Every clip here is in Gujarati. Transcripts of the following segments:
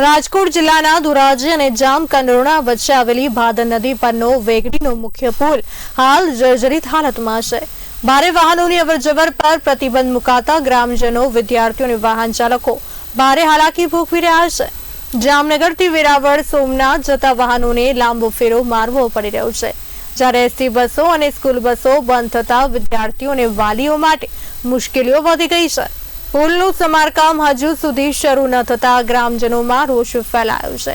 રાજકોટ જિલ્લાના ધોરાજી અને જામકંડોરણા વચ્ચે આવેલી ભાદર નદી પરનો વેગડીનો મુખ્ય પુલ હાલ જર્જરિત હાલતમાં છે. ભારે વાહનોની અવરજવર પર પ્રતિબંધ મુકાતા ગ્રામજનો, વિદ્યાર્થીઓ અને વાહન ચાલકો ભારે હાલાકી ભોગવી રહ્યા છે. જામનગરથી વેરાવળ, સોમનાથ જતા વાહનોને લાંબો ફેરો મારવો પડી રહ્યો છે. જ્યારે એસટી બસો અને સ્કૂલ બસો બંધ થતા વિદ્યાર્થીઓ અને વાલીઓ માટે મુશ્કેલીઓ વધી ગઈ છે. પુલનું સમારકામ હજુ સુધી શરૂ ન થતા ગ્રામજનોમાં રોષ ફેલાયો છે.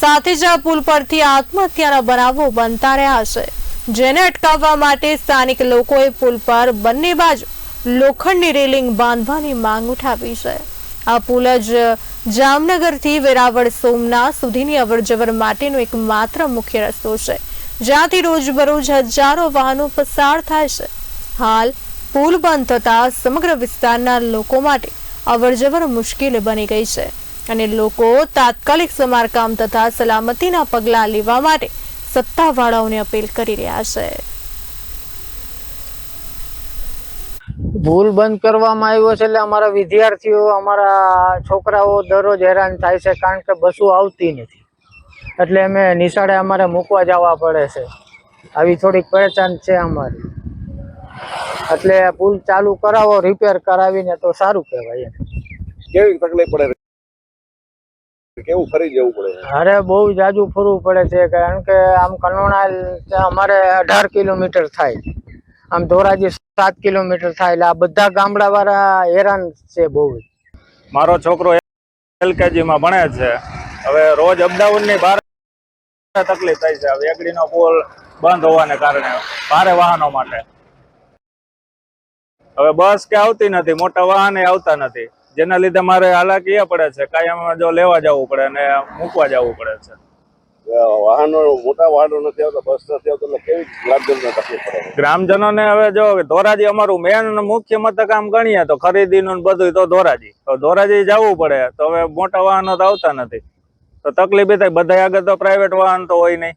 સાથે જ આ પુલ પરથી આત્મહત્યાના બનાવો બનતા રહ્યા છે. જેને અટકાવવા માટે સ્થાનિક લોકોએ પુલ પર બંને બાજુ લોખંડની રેલિંગ બાંધવાની માંગ ઉઠાવી છે. આ પુલ જ જામનગરથી વેરાવળ સોમનાથ સુધીની અવરજવર માટેનો એક માત્ર મુખ્ય રસ્તો છે. જ્યાંથી રોજબરોજ હજારો વાહનો પસાર થાય છે. હાલ પુલ બંધ થતા સમગ્ર વિસ્તારના લોકો માટે અવરજવર મુશ્કેલ બની ગઈ છે અને લોકો તાત્કાલિક સમારકામ તથા સલામતીના પગલાં લેવા માટે સત્તાવાળાઓને અપીલ કરી રહ્યા છે. ભૂલ બંધ કરવામાં આવ્યો છે એટલે અમારા વિદ્યાર્થીઓ, અમારા છોકરાઓ દરરોજ હેરાન થાય છે કારણ કે બસો આવતી નથી. એટલે અમે નિશાળે અમારે મૂકવા જવા પડે છે. આવી થોડીક પહેચાન છે અમારી. એટલે પુલ ચાલુ કરાવો રિપેર કરાવીને તો સારું કહેવાય કેવી તકલીફ પડે? કેવું ફરી જવું પડે? અરે બહુ જાજુ ફરવું પડે છે કારણ કે આમ કનોણા અમારે અઢાર કિલોમીટર થાય. આમ ધોરાજી સાત કિલોમીટર થાય એટલે આ બધા ગામડા વાળા હેરાન છે બહુ મારો છોકરો એલકેજી માં ભણે છે. હવે રોજ અપડાઉનની બહાર તકલીફ થાય છે. વેગડીનો પુલ બંધ હોવાને કારણે ભારે વાહનો માટે. હવે બસ કે આવતી નથી મોટા વાહન આવતા નથી. જેના લીધે મારે હાલાકી પડે છે કાયમ જો લેવા જવું પડે અને મૂકવા જવું પડે છે. વાહનો મોટા વાહનો નથી આવતા બસ નથી આવતા એટલે કેવી ગ્રામજનને તકલીફ પડે? ગ્રામજનોને હવે જો ધોરાજી અમારું મેન મુખ્ય મથક આમ ગણીએ તો ખરીદીનું ને બધું તો ધોરાજી. તો ધોરાજી જવું પડે તો હવે મોટા વાહનો તો આવતા નથી. તો તકલીફ એ થાય બધા આગળ તો પ્રાઇવેટ વાહન તો હોય નહીં.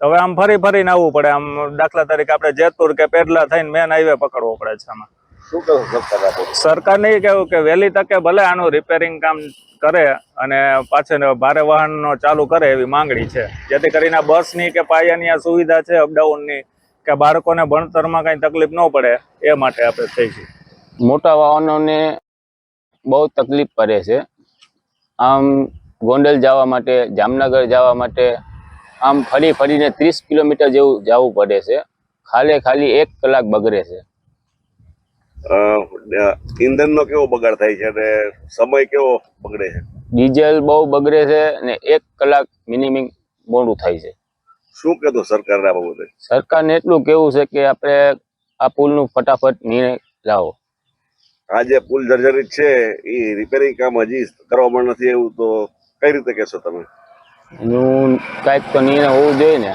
હવે આમ ફરી ફરીને આવવું પડે. આમ દાખલા તરીકે આપણે જેતપુર કે પેડલા થઈને મેન હાઈવે પકડવો પડે છે આમાં. શું કહો સરકારને કહેવું કે વહેલી તકે ભલે આનું રિપેરિંગ કામ કરે અને પાછળ ભારે વાહનનો ચાલુ કરે એવી માંગણી છે. જેથી કરીને બસ બસની કે પાયાની આ સુવિધા છે અપડાઉનની કે બાળકોને ભણતરમાં કંઈ તકલીફ ન પડે એ માટે આપણે થઈ છે. મોટા વાહનોને બહુ તકલીફ પડે છે. આમ ગોંડલ જવા માટે જામનગર જવા માટે આમ ફરી ફરીને ત્રીસ કિલોમીટર જેવું જવું પડે છે. ખાલે ખાલી એક કલાક બગડે છે. ઇંધનનો કેવો બગાડ થાય છે અને સમય કેવો બગડે છે? ડીઝલ બહુ બગડે છે અને એક કલાક મિનિમમ મોડું થાય છે. શું કહેતો સરકારના બાબતે? સરકારને એટલું કેવું છે કે આપણે આ પુલનું ફટાફટ નિર્ણય લાવો. આ જે પુલ જર્જરિત છે એ રિપેરિંગ કામ હજી કરવામાં નથી એવું તો કઈ રીતે કહેશો તમે? એનું કાંઈક તો નિર્ણય હોવું જોઈએ ને.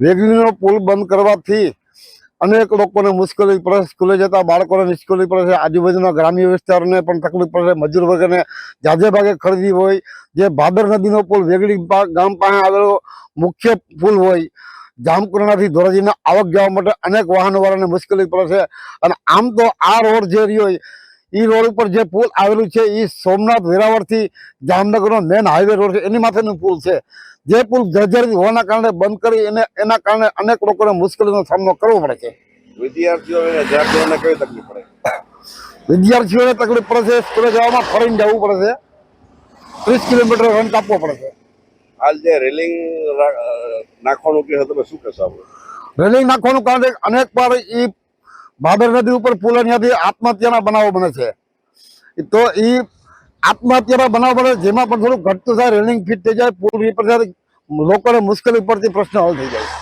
વેગલીનો પુલ બંધ કરવાથી અનેક લોકોને મુશ્કેલી પડે, સ્કૂલે જતા બાળકોને મુશ્કેલી પડે છે. આજુબાજુના ગ્રામ્ય વિસ્તારોને પણ તકલીફ પડે છે. મજૂર વર્ગને જાજે ભાગે ખરીદી હોય. જે ભાદર નદીનો પુલ વેગડી ગામ પાસે આવેલો મુખ્ય પુલ હોય. જામકુરણાથી ધોરાજીને આવક જવા માટે અનેક વાહનો વાળાને મુશ્કેલી પડે છે. અને આમ તો આ રોડ જે રહ્યો એ રોડ ઉપર જે પુલ આવેલું છે એ સોમનાથ વેરાવળથી જામનગરનો મેન હાઈવે રોડ છે. એની માથેનું પુલ છે. જે પુલ જર્જરિત હોવાના કારણે બંધ કરી એને એના કારણે અનેક લોકોને મુશ્કેલીનો સામનો કરવો પડે છે. વિદ્યાર્થીઓ વિદ્યાર્થીઓને તકલીફ પડે? વિદ્યાર્થીઓને તકલીફ પડે છે સ્કૂલે જવામાં ફરીને જવું પડે છે. ત્રીસ કિલોમીટર રન કાપવો પડે છે. હાલ જે રેલિંગ નાખવાનું કહે તમે શું કહેશો રેલિંગ નાખવાનું કારણે અનેક વાર એ ભાદર નદી ઉપર પુલ અહીંયાથી આત્મહત્યાના બનાવો બને છે. તો એ આત્મહત્યાના બનાવ બને જેમાં પણ થોડું ઘટતું થાય, રેલિંગ ફિટ થઈ જાય, પુલ લોકોને મુશ્કેલી પડતી પ્રશ્ન હલ થઈ જાય